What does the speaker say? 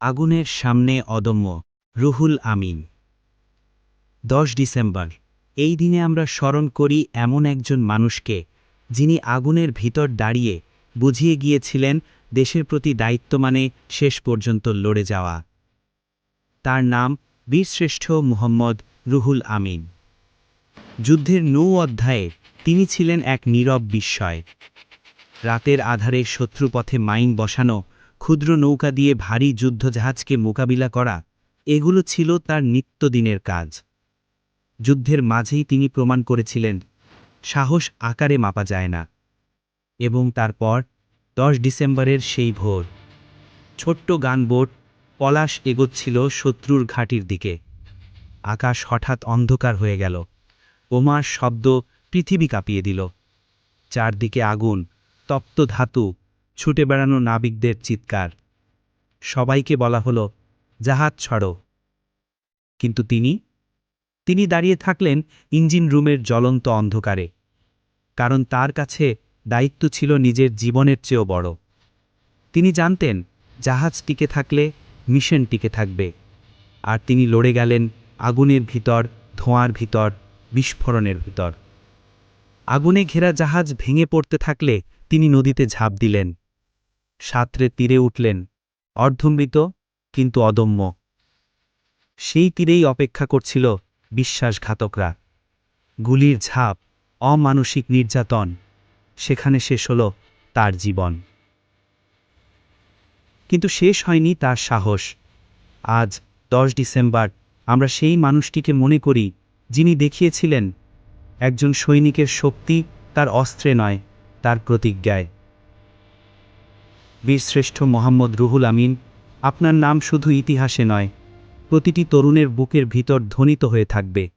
আগুনের সামনে অদম্য। রুহুল আমিন। দশ ডিসেম্বর। এই দিনে আমরা স্মরণ করি এমন একজন মানুষকে, যিনি আগুনের ভিতর দাঁড়িয়ে বুঝিয়ে গিয়েছিলেন, দেশের প্রতি দায়িত্ব মানে শেষ পর্যন্ত লড়ে যাওয়া। তার নাম বীরশ্রেষ্ঠ মুহম্মদ রুহুল আমিন। যুদ্ধের নৌ অধ্যায়ে তিনি ছিলেন এক নীরব বিস্ময়। রাতের আধারে শত্রুপথে মাইন বসানো ক্ষুদ্র নৌকা দিয়ে ভারী যুদ্ধজাহাজকে মোকাবিলা করা, এগুলো ছিল তার নিত্যদিনের কাজ। যুদ্ধের মাঝেই তিনি প্রমাণ করেছিলেন, সাহস আকারে মাপা যায় না। এবং তারপর, দশ ডিসেম্বরের সেই ভোর, ছোট্ট গানবোট, পলাশ এগোচ্ছিল শত্রুর ঘাঁটির দিকে। আকাশ হঠাৎ অন্ধকার হয়ে গেল। ওমার শব্দ পৃথিবী কাঁপিয়ে দিল। চারদিকে আগুন, তপ্ত ধাতু ছুটে বেড়ানো নাবিকদের চিৎকার। সবাইকে বলা হলো, জাহাজ ছড়ো। কিন্তু তিনি? তিনি দাঁড়িয়ে থাকলেন ইঞ্জিন রুমের জ্বলন্ত অন্ধকারে, কারণ তার কাছে দায়িত্ব ছিল নিজের জীবনের চেয়েও বড়। তিনি জানতেন, জাহাজ টিকে থাকলে মিশন টিকে থাকবে, আর তিনি লড়ে গেলেন আগুনের ভিতর, ধোঁয়ার ভিতর, বিস্ফোরণের ভিতর। আগুনে ঘেরা জাহাজ ভেঙে পড়তে থাকলে তিনি নদীতে ঝাঁপ দিলেন। সাঁতরে তীরে উঠলেন। অর্ধমৃত, কিন্তু অদম্য। সেই তীরেই অপেক্ষা করছিল বিশ্বাসঘাতকরা। গুলির ঝাঁপ, অমানসিক নির্যাতন, সেখানে শেষ হল তার জীবন। কিন্তু শেষ হয়নি তার সাহস। আজ, দশ ডিসেম্বর, আমরা সেই মানুষটিকে মনে করি, যিনি দেখিয়েছিলেন, একজন সৈনিকের শক্তি তার অস্ত্রে নয়, তার প্রতিজ্ঞায়। বীরশ্রেষ্ঠ মোহাম্মদ রুহুল আমিন, আপনার নাম শুধু ইতিহাসে নয়, প্রতিটি তরুণের বুকের ভিতর ধ্বনিত হয়ে থাকবে।